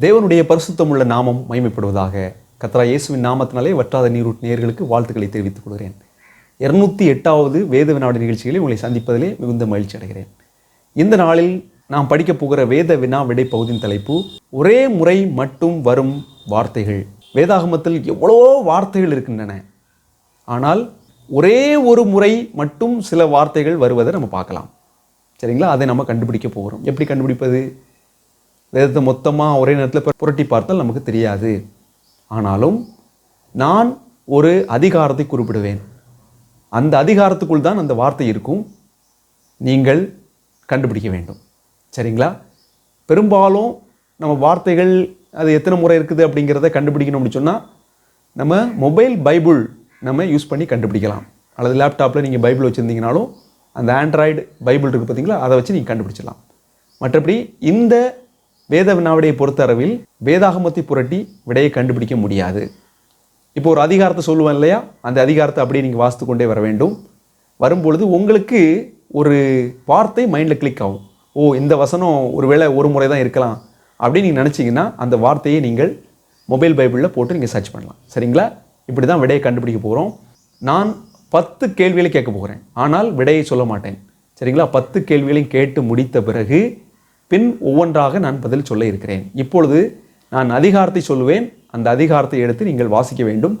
தேவனுடைய பரிசுத்தமுள்ள நாமம் மகிமைப்படுவதாக கத்ரா இயேசுவின் நாமத்தினாலே வற்றாத நீரூட் நேர்களுக்கு வாழ்த்துக்களை தெரிவித்துக் கொள்கிறேன். இருநூத்தி எட்டாவது வேத வினாடி நிகழ்ச்சிகளில் உங்களை சந்திப்பதிலே மிகுந்த மகிழ்ச்சி அடைகிறேன். இந்த நாளில் நாம் படிக்கப் போகிற வேத வினா விடை பகுதியின் தலைப்பு ஒரே முறை மட்டும் வரும் வார்த்தைகள். வேதாகமத்தில் எவ்வளவோ வார்த்தைகள் இருக்கின்றன. ஆனால் ஒரே ஒரு முறை மட்டும் சில வார்த்தைகள் வருவதை நம்ம பார்க்கலாம். சரிங்களா? அதை நம்ம கண்டுபிடிக்க போகிறோம். எப்படி கண்டுபிடிப்பது? வேதத்தை மொத்தமாக ஒரே நேரத்தில் புரட்டி பார்த்தால் நமக்கு தெரியாது. ஆனாலும் நான் ஒரு அதிகாரத்தை குறிப்பிடுவேன். அந்த அதிகாரத்துக்குள் தான் அந்த வார்த்தை இருக்கும். நீங்கள் கண்டுபிடிக்க வேண்டும். சரிங்களா? பெரும்பாலும் நம்ம வார்த்தைகள் அது எத்தனை முறை இருக்குது அப்படிங்கிறத கண்டுபிடிக்கணும் அப்படின்னு சொன்னால் நம்ம மொபைல் பைபிள் நம்ம யூஸ் பண்ணி கண்டுபிடிக்கலாம். அல்லது லேப்டாப்பில் நீங்கள் பைபிள் வச்சுருந்தீங்கனாலும் அந்த ஆண்ட்ராய்டு பைபிள் இருக்குது பார்த்தீங்களா? அதை வச்சு நீங்கள் கண்டுபிடிச்சிடலாம். மற்றபடி இந்த வேத வினாவிடையை பொறுத்தளவில் வேதாகமத்தை புரட்டி விடையை கண்டுபிடிக்க முடியாது. இப்போ ஒரு அதிகாரத்தை சொல்லுவேன் இல்லையா? அந்த அதிகாரத்தை அப்படியே நீங்கள் வாசித்து கொண்டே வர வேண்டும். வரும்பொழுது உங்களுக்கு ஒரு வார்த்தை மைண்டில் கிளிக் ஆகும். ஓ இந்த வசனம் ஒருவேளை ஒரு முறை தான் இருக்கலாம் அப்படின்னு நீங்கள் நினச்சிங்கன்னா அந்த வார்த்தையை நீங்கள் மொபைல் பைபிளில் போட்டு நீங்கள் சர்ச் பண்ணலாம். சரிங்களா? இப்படி தான் விடையை கண்டுபிடிக்க போகிறோம் நான் பத்து கேள்விகளை கேட்க போகிறேன் ஆனால் விடையை சொல்ல மாட்டேன். சரிங்களா? பத்து கேள்விகளையும் கேட்டு முடித்த பிறகு பின் ஒவ்வொன்றாக நான் பதில் சொல்ல இருக்கிறேன். இப்பொழுது நான் அதிகாரத்தை சொல்லுவேன். அந்த அதிகாரத்தை எடுத்து நீங்கள் வாசிக்க வேண்டும்.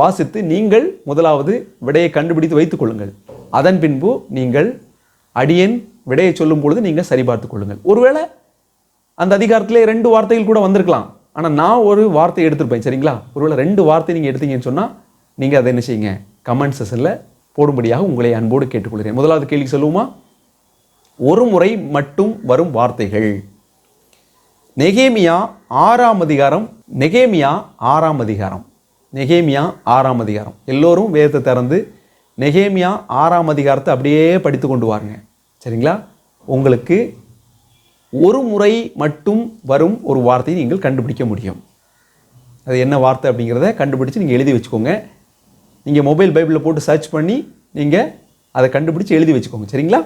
வாசித்து நீங்கள் முதலாவது விடையை கண்டுபிடித்து வைத்துக் கொள்ளுங்கள். அதன் பின்பு நீங்கள் அடியேன் விடையை சொல்லும் பொழுது நீங்கள் சரிபார்த்து கொள்ளுங்கள். ஒருவேளை அந்த அதிகாரத்திலே ரெண்டு வார்த்தைகள் கூட வந்திருக்கலாம். ஆனால் நான் ஒரு வார்த்தை எடுத்திருப்பேன் சரிங்களா? ஒருவேளை ரெண்டு வார்த்தை நீங்கள் எடுத்தீங்கன்னு சொன்னால் நீங்கள் அதை என்ன செய்யுங்க? கமெண்ட் செஷனில் போடும்படியாக உங்களை அன்போடு கேட்டுக்கொள்கிறேன். முதலாவது கேள்வி சொல்லுவோமா? ஒரு முறை மட்டும் வரும் வார்த்தைகள். நெகேமியா ஆறாம் அதிகாரம் நெகேமியா ஆறாம் அதிகாரம். நெகேமியா ஆறாம் அதிகாரம். எல்லோரும் வேதத்தை திறந்து நெகேமியா ஆறாம் அதிகாரத்தை அப்படியே படித்து கொண்டு வாருங்க. சரிங்களா? உங்களுக்கு ஒரு முறை மட்டும் வரும் ஒரு வார்த்தையை நீங்கள் கண்டுபிடிக்க முடியும். அது என்ன வார்த்தை அப்படிங்கிறத கண்டுபிடிச்சு நீங்கள் எழுதி வச்சுக்கோங்க. நீங்கள் மொபைல் பைபிளில் போட்டு சர்ச் பண்ணி நீங்கள் அதை கண்டுபிடிச்சி எழுதி வச்சுக்கோங்க. சரிங்களா?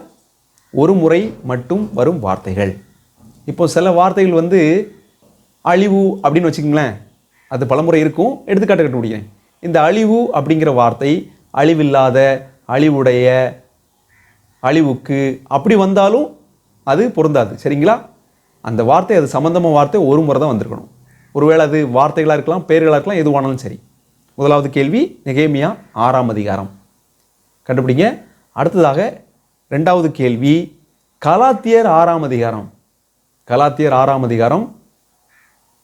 ஒரு முறை மட்டும் வரும் வார்த்தைகள். இப்போ சில வார்த்தைகள் வந்து அழிவு அப்படின்னு வச்சுக்கோங்களேன். அது பலமுறை இருக்கும். எடுத்துக்காட்டு கண்டுபிடிக்கிறேன். இந்த அழிவு அப்படிங்கிற வார்த்தை அழிவில்லாத அழிவுடைய அழிவுக்கு அப்படி வந்தாலும் அது பொருந்தாது. சரிங்களா? அந்த வார்த்தை அது சம்மந்தமாக வார்த்தை ஒரு முறை தான் வந்திருக்கணும். ஒருவேளை அது வார்த்தைகளாக இருக்கலாம் பெயர்களாக இருக்கலாம் எதுவானாலும் சரி. முதலாவது கேள்வி நெகேமியா ஆறாம் அதிகாரம். கண்டுபிடிங்க. அடுத்ததாக ரெண்டாவது கேள்வி கலாத்தியர் ஆறாம் அதிகாரம். கலாத்தியர் ஆறாம் அதிகாரம்.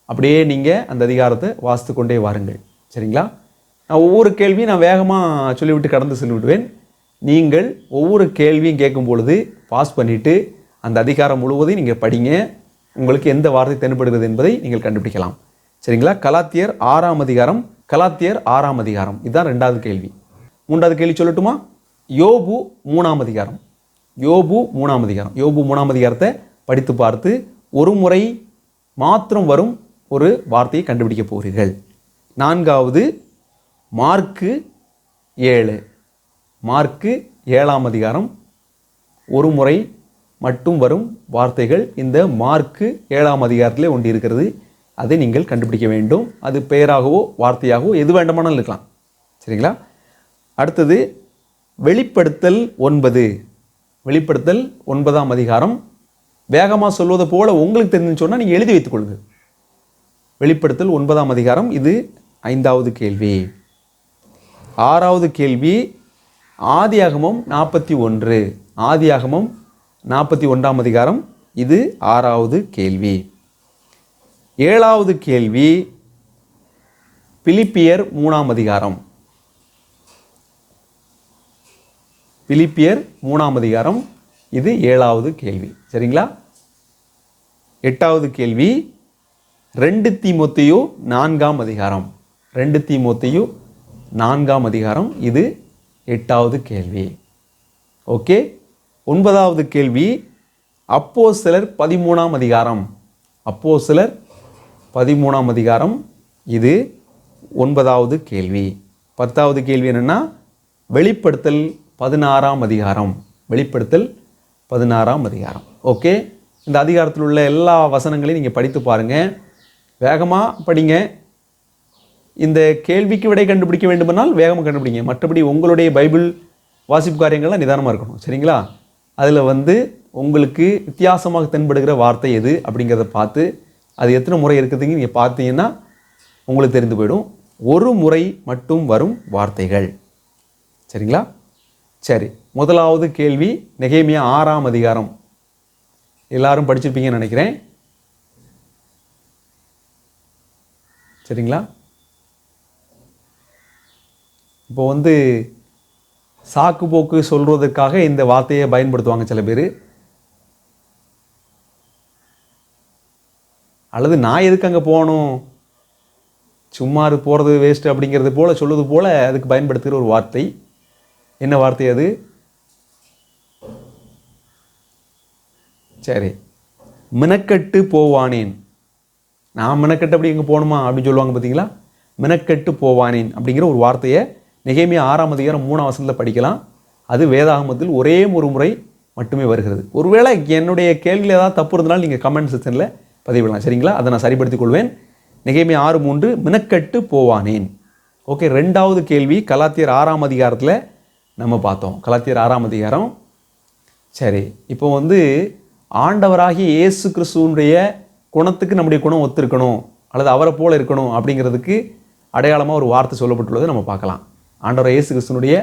அப்படியே நீங்கள் அந்த அதிகாரத்தை வாசித்து கொண்டே வாருங்கள். சரிங்களா? நான் ஒவ்வொரு கேள்வியும் நான் வேகமாக சொல்லிவிட்டு கடந்து சொல்லிவிடுவேன். நீங்கள் ஒவ்வொரு கேள்வியும் கேட்கும் பொழுது பாஸ் பண்ணிவிட்டு அந்த அதிகாரம் முழுவதையும் நீங்கள் படிங்க. உங்களுக்கு எந்த வார்த்தை தென்படுகிறது என்பதை நீங்கள் கண்டுபிடிக்கலாம். சரிங்களா? கலாத்தியர் ஆறாம் அதிகாரம் கலாத்தியர் ஆறாம் அதிகாரம். இதுதான் ரெண்டாவது கேள்வி. மூன்றாவது கேள்வி சொல்லட்டுமா? யோபு மூணாம் அதிகாரம். யோபு மூணாம் அதிகாரம். யோபு மூணாம் அதிகாரத்தை படித்து பார்த்து ஒரு முறை மாத்திரம் வரும் ஒரு வார்த்தையை கண்டுபிடிக்க போகிறீர்கள். நான்காவது மார்க்கு ஏழு. மார்க்கு ஏழாம் அதிகாரம். ஒரு முறை மட்டும் வரும் வார்த்தைகள் இந்த மார்க்கு ஏழாம் அதிகாரத்திலே ஒன்று இருக்கிறது. அதை நீங்கள் கண்டுபிடிக்க வேண்டும். அது பெயராகவோ வார்த்தையாகவோ எது வேண்டுமானாலும் இருக்கலாம். சரிங்களா? அடுத்தது வெளிப்படுத்தல் ஒன்பது. வெளிப்படுத்தல் ஒன்பதாம் அதிகாரம். வேகமாக சொல்வது போல் உங்களுக்கு தெரிஞ்சுன்னு சொன்னால் நீங்கள் எழுதி வைத்துக் கொள்ளுங்கள் வெளிப்படுத்தல் ஒன்பதாம் அதிகாரம் இது ஐந்தாவது கேள்வி. ஆறாவது கேள்வி ஆதியாகமம் நாற்பத்தி ஒன்று. ஆதியாகமம் நாற்பத்தி ஒன்றாம் அதிகாரம் இது ஆறாவது கேள்வி. ஏழாவது கேள்வி பிலிப்பியர் மூணாம் அதிகாரம். பிலிப்பியர் மூணாம் அதிகாரம். இது ஏழாவது கேள்வி. சரிங்களா? எட்டாவது கேள்வி. ரெண்டு தீமொத்தையோ நான்காம் அதிகாரம். ரெண்டு தீமொத்தையோ நான்காம் அதிகாரம். இது எட்டாவது கேள்வி. ஓகே? ஒன்பதாவது கேள்வி. அப்போ சிலர் பதிமூணாம் அதிகாரம். அப்போ சிலர் பதிமூணாம் அதிகாரம். இது ஒன்பதாவது கேள்வி. பத்தாவது கேள்வி என்னென்னா வெளிப்படுத்தல் பதினாறாம் அதிகாரம். வெளிப்படுத்தல் பதினாறாம் அதிகாரம். ஓகே இந்த அதிகாரத்தில் உள்ள எல்லா வசனங்களையும் நீங்கள் படித்து பாருங்கள் வேகமாக படிங்க. இந்த கேள்விக்கு விடை கண்டுபிடிக்க வேண்டுமானால் வேகமாக கண்டுபிடிங்க. மற்றபடி உங்களுடைய பைபிள் வாசிப்பு காரியங்கள்லாம் நிதானமாக இருக்கணும். சரிங்களா? அதில் வந்து உங்களுக்கு வித்தியாசமாக தென்படுகிற வார்த்தை எது அப்படிங்கிறத பார்த்து அது எத்தனை முறை இருக்குதுங்க நீங்கள் பார்த்தீங்கன்னா உங்களுக்கு தெரிந்து போயிடும். ஒரு முறை மட்டும் வரும் வார்த்தைகள். சரிங்களா? சரி முதலாவது கேள்வி நெகேமியா ஆறாம் அதிகாரம். எல்லாரும் படிச்சிருப்பீங்கன்னு நினைக்கிறேன். சரிங்களா? இப்போ வந்து சாக்கு போக்கு சொல்றதுக்காக இந்த வார்த்தையை பயன்படுத்துவாங்க சில பேர். அல்லது நான் எதுக்கு அங்கே போகணும்? சும்மா அது போகிறது வேஸ்ட் அப்படிங்கிறது போல சொல்லுவது போல் அதுக்கு பயன்படுத்துகிற ஒரு வார்த்தை. என்ன வார்த்தை அது? சரி. மினக்கட்டு போவானேன். நான் மினக்கட்டு அப்படி எங்கே போகணுமா அப்படின்னு சொல்லுவாங்க பார்த்தீங்களா? மினக்கட்டு போவானேன் அப்படிங்கிற ஒரு வார்த்தையை நெகேமியா ஆறாம் அதிகாரம் மூணாம் வசனத்தில் படிக்கலாம். அது வேதாகமத்தில் ஒரே ஒரு முறை மட்டுமே வருகிறது. ஒருவேளை என்னுடைய கேள்வியில் ஏதாவது தப்பு இருந்தாலும் நீங்கள் கமெண்ட் செக்ஷனில் பதிவிடலாம். சரிங்களா? அதை நான் சரிப்படுத்திக் கொள்வேன். நிகைமை ஆறு மூன்று மினக்கட்டு போவானேன். ஓகே ரெண்டாவது கேள்வி கலாத்தியர் ஆறாம் அதிகாரத்தில் நம்ம பார்த்தோம். கலாத்தியர் ஆறாம் அதிகாரம். சரி இப்போ வந்து ஆண்டவராகி இயேசு கிறிஸ்துவனுடைய குணத்துக்கு நம்முடைய குணம் ஒத்திருக்கணும் அல்லது அவரை போல் இருக்கணும் அப்படிங்கிறதுக்கு அடையாளமாக ஒரு வார்த்தை சொல்லப்பட்டுள்ளதை நம்ம பார்க்கலாம். ஆண்டவர் இயேசு கிறிஸ்துவனுடைய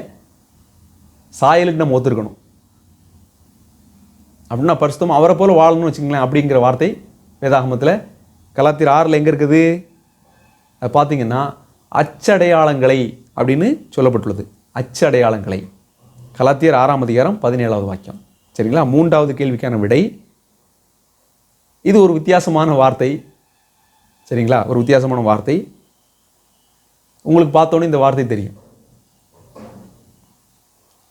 சாயலுக்கு நம்ம ஒத்திருக்கணும். அப்படின்னா பரிசுத்தம் அவரை போல் வாழணும்னு வச்சுங்களேன் அப்படிங்கிற வார்த்தை வேதாகமத்தில். கலாத்தியர் ஆறில் எங்கே இருக்குது? அது பார்த்தீங்கன்னா அச்சடையாளங்களை அப்படின்னு சொல்லப்பட்டுள்ளது. அச்சு அடையாளங்களை கலாத்தியர் ஆறாம் அதிகாரம் பதினேழாவது வாக்கியம். சரிங்களா? மூன்றாவது கேள்விக்கான விடை. இது ஒரு வித்தியாசமான வார்த்தை. சரிங்களா? ஒரு வித்தியாசமான வார்த்தை. உங்களுக்கு பார்த்தோன்னே இந்த வார்த்தை தெரியும்.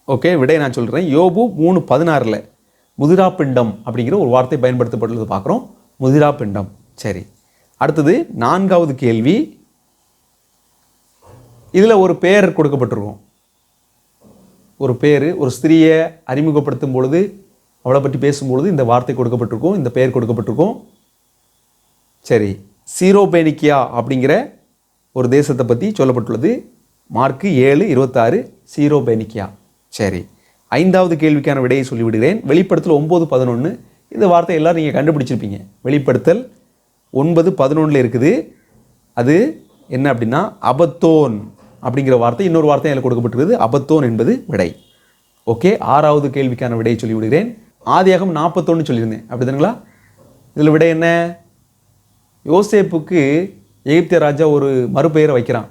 ஓகே விடை நான் சொல்கிறேன் யோபு மூணு பதினாறில் முதிரா பிண்டம் அப்படிங்கிற ஒரு வார்த்தை பயன்படுத்தப்பட்டுள்ளது பார்க்குறோம். முதிரா பிண்டம். சரி. அடுத்தது நான்காவது கேள்வி. இதில் ஒரு பெயர் கொடுக்கப்பட்டிருக்கும். ஒரு பேர் ஒரு ஸ்திரியை அறிமுகப்படுத்தும் பொழுது அவளை பற்றி பேசும்பொழுது இந்த வார்த்தை கொடுக்கப்பட்டிருக்கும் இந்த பெயர் கொடுக்கப்பட்டிருக்கும். சரி சீரோபேனிக்கியா அப்படிங்கிற ஒரு தேசத்தை பற்றி சொல்லப்பட்டுள்ளது. மார்க்கு ஏழு இருபத்தாறு சீரோபேனிக்கியா. சரி ஐந்தாவது கேள்விக்கான விடையை சொல்லிவிடுகிறேன். வெளிப்படுத்தல் ஒம்பது பதினொன்று இந்த வார்த்தை எல்லாம் நீங்கள் கண்டுபிடிச்சிருப்பீங்க. வெளிப்படுத்தல் ஒன்பது பதினொன்றில் இருக்குது. அது என்ன அப்படின்னா அபத்தோன். அப்படிங்கிற வார்த்தை இன்னொரு வார்த்தை அதில் கொடுக்கப்பட்டிருக்குது அபத்தோன் என்பது விடை. ஓகே? ஆறாவது கேள்விக்கான விடையை சொல்லிவிடுகிறேன். ஆதியாகம் நாற்பத்தொன்று சொல்லியிருந்தேன். அப்படிதானுங்களா? இதில் விடை என்ன? யோசேப்புக்கு எகிப்திய ராஜா ஒரு மறுபெயரை வைக்கிறான்.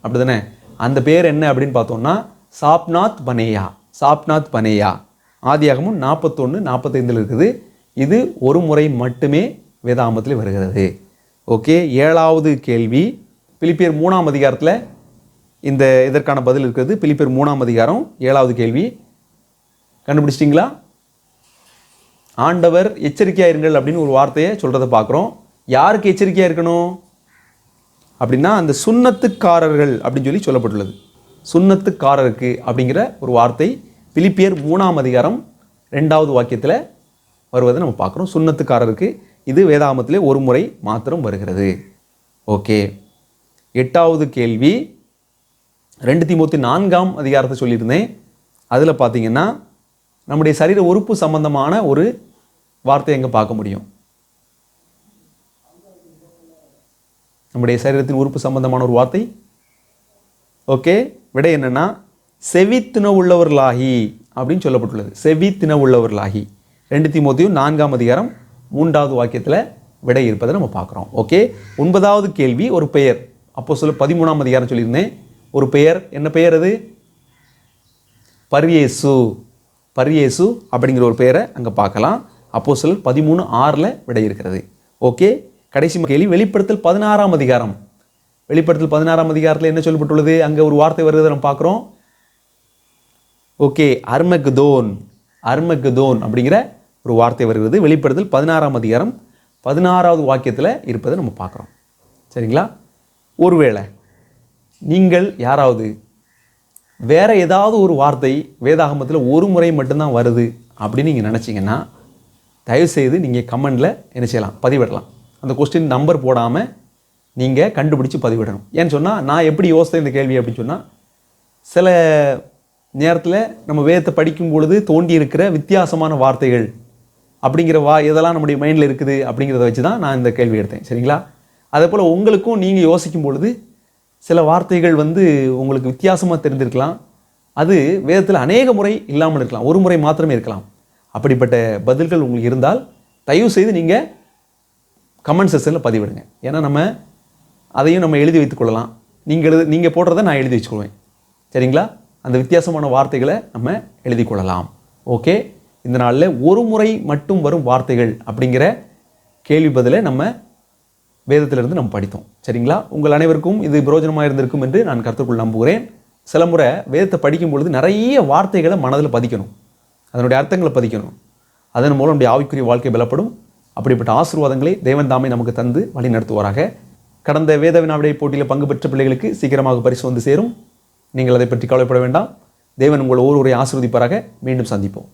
அப்படி தானே அந்த பேர் என்ன அப்படின்னு பார்த்தோம்னா சாப்நாத் பனேயா. சாப்நாத் பனேயா. ஆதியாகமும் நாற்பத்தொன்று நாற்பத்தைந்தில் இருக்குது. இது ஒரு முறை மட்டுமே வேதாமத்தில் வருகிறது. ஓகே? ஏழாவது கேள்வி. பிலிப்பியர் மூணாம் அதிகாரத்தில் இந்த இதற்கான பதில் இருக்கிறது. பிலிப்பேர் மூணாம் அதிகாரம் ஏழாவது கேள்வி. கண்டுபிடிச்சிட்டிங்களா? ஆண்டவர் எச்சரிக்கையாக இருங்கள் அப்படின்னு ஒரு வார்த்தையை சொல்கிறத பார்க்குறோம். யாருக்கு எச்சரிக்கையாக இருக்கணும்? அப்படின்னா அந்த சுண்ணத்துக்காரர்கள் அப்படின்னு சொல்லி சொல்லப்பட்டுள்ளது. சுண்ணத்துக்காரருக்கு அப்படிங்கிற ஒரு வார்த்தை பிலிப்பியர் மூணாம் அதிகாரம் ரெண்டாவது வாக்கியத்தில் வருவதை நம்ம பார்க்குறோம். சுண்ணத்துக்காரருக்கு இது வேதாமத்திலே ஒரு முறை மாத்திரம் வருகிறது. ஓகே. எட்டாவது கேள்வி. ரெண்டு தீமூத்தி நான்காம் அதிகாரத்தை சொல்லியிருந்தேன். அதில் பார்த்தீங்கன்னா நம்முடைய சரீர உறுப்பு சம்பந்தமான ஒரு வார்த்தையை எங்கே பார்க்க முடியும்? நம்முடைய சரீரத்தின் உறுப்பு சம்பந்தமான ஒரு வார்த்தை. ஓகே விடை என்னென்னா செவித்தின உள்ளவர்களாகி அப்படின்னு சொல்லப்பட்டுள்ளது. செவித்தின உள்ளவர்களாகி. ரெண்டு தீமோத்தியும் நான்காம் அதிகாரம் மூன்றாவது வாக்கியத்தில் விடை இருப்பதை நம்ம பார்க்குறோம். ஓகே ஒன்பதாவது கேள்வி ஒரு பெயர். அப்போ சொல்ல பதிமூணாம் அதிகாரம் சொல்லியிருந்தேன். ஒரு பெயர். என்ன பெயர் அது? பரியேசு. பரியேசு அப்படிங்கிற ஒரு பெயரை அங்கே பார்க்கலாம். அப்போ சிலர் பதிமூணு ஆறில் விடை இருக்கிறது ஓகே? கடைசி கேள்வி வெளிப்படுத்தல் பதினாறாம் அதிகாரம். வெளிப்படுத்தல் பதினாறாம் அதிகாரத்தில் என்ன சொல்லப்பட்டுள்ளது? அங்கே ஒரு வார்த்தை வருவதை நம்ம பார்க்குறோம். ஓகே அர்மகுதோன். அர்மகுதோன் அப்படிங்கிற ஒரு வார்த்தை வருகிறது. வெளிப்படுத்தல் பதினாறாம் அதிகாரம். பதினாறாவது வாக்கியத்தில் இருப்பதை நம்ம பார்க்குறோம். சரிங்களா? ஒருவேளை நீங்கள் யாராவது வேறு ஏதாவது ஒரு வார்த்தை வேதாகமத்தில் ஒரு முறை மட்டும்தான் வருது அப்படின்னு நீங்கள் நினச்சிங்கன்னா தயவுசெய்து நீங்கள் கமெண்டில் என்ன செய்யலாம்? பதிவிடலாம். அந்த கொஸ்டின் நம்பர் போடாமல் நீங்கள் கண்டுபிடிச்சி பதிவிடணும். ஏன்னு சொன்னால் நான் எப்படி யோசித்தேன் இந்த கேள்வி அப்படின்னு சொன்னால் சில நேரத்தில் நம்ம வேதத்தை படிக்கும் பொழுது தோண்டி இருக்கிற வித்தியாசமான வார்த்தைகள் அப்படிங்கிற வா இதெல்லாம் நம்முடைய மைண்டில் இருக்குது அப்படிங்கிறத வச்சு தான் நான் இந்த கேள்வி எடுத்தேன். சரிங்களா? அதே போல் உங்களுக்கும் நீங்கள் யோசிக்கும் பொழுது சில வார்த்தைகள் வந்து உங்களுக்கு வித்தியாசமாக தெரிந்திருக்கலாம். அது வேதத்தில் அநேக முறை இல்லாமல் இருக்கலாம். ஒரு முறை மாத்திரமே இருக்கலாம். அப்படிப்பட்ட பதில்கள் உங்களுக்கு இருந்தால் தயவு செய்து நீங்கள் கமெண்ட் செக்ஷனில் பதிவிடுங்க. ஏன்னா நம்ம அதையும் நம்ம எழுதி வைத்துக்கொள்ளலாம் நீங்கள் எழுது நீங்கள் போடுறத நான் எழுதி வச்சுக்கொள்வேன். சரிங்களா? அந்த வித்தியாசமான வார்த்தைகளை நம்ம எழுதி கொள்ளலாம். ஓகே? இந்த நாளில் ஒரு முறை மட்டும் வரும் வார்த்தைகள் அப்படிங்கிற கேள்வி பதிலை நம்ம வேதத்திலிருந்து நம்ம படித்தோம். சரிங்களா? உங்கள் அனைவருக்கும் இது பிரயோஜனமாக இருந்திருக்கும் என்று நான் கருத்துக்குள் நம்புகிறேன். சில முறை வேதத்தை படிக்கும் பொழுது நிறைய வார்த்தைகளை மனதில் பதிக்கணும். அதனுடைய அர்த்தங்களை பதிக்கணும். அதன் மூலம் நம்முடைய ஆவிக்குரிய வாழ்க்கை பலப்படும். அப்படிப்பட்ட ஆசீர்வாதங்களை தேவன் தாமே நமக்கு தந்து வழி நடத்துவாராக. கடந்த வேத வினாவிடை போட்டியில் பங்கு பெற்ற பிள்ளைகளுக்கு சீக்கிரமாக பரிசு வந்து சேரும். நீங்கள் அதை பற்றி கவலைப்பட வேண்டாம். தேவன் உங்கள் ஒவ்வொருவரை ஆசிர்வதிப்பாராக. மீண்டும் சந்திப்போம்.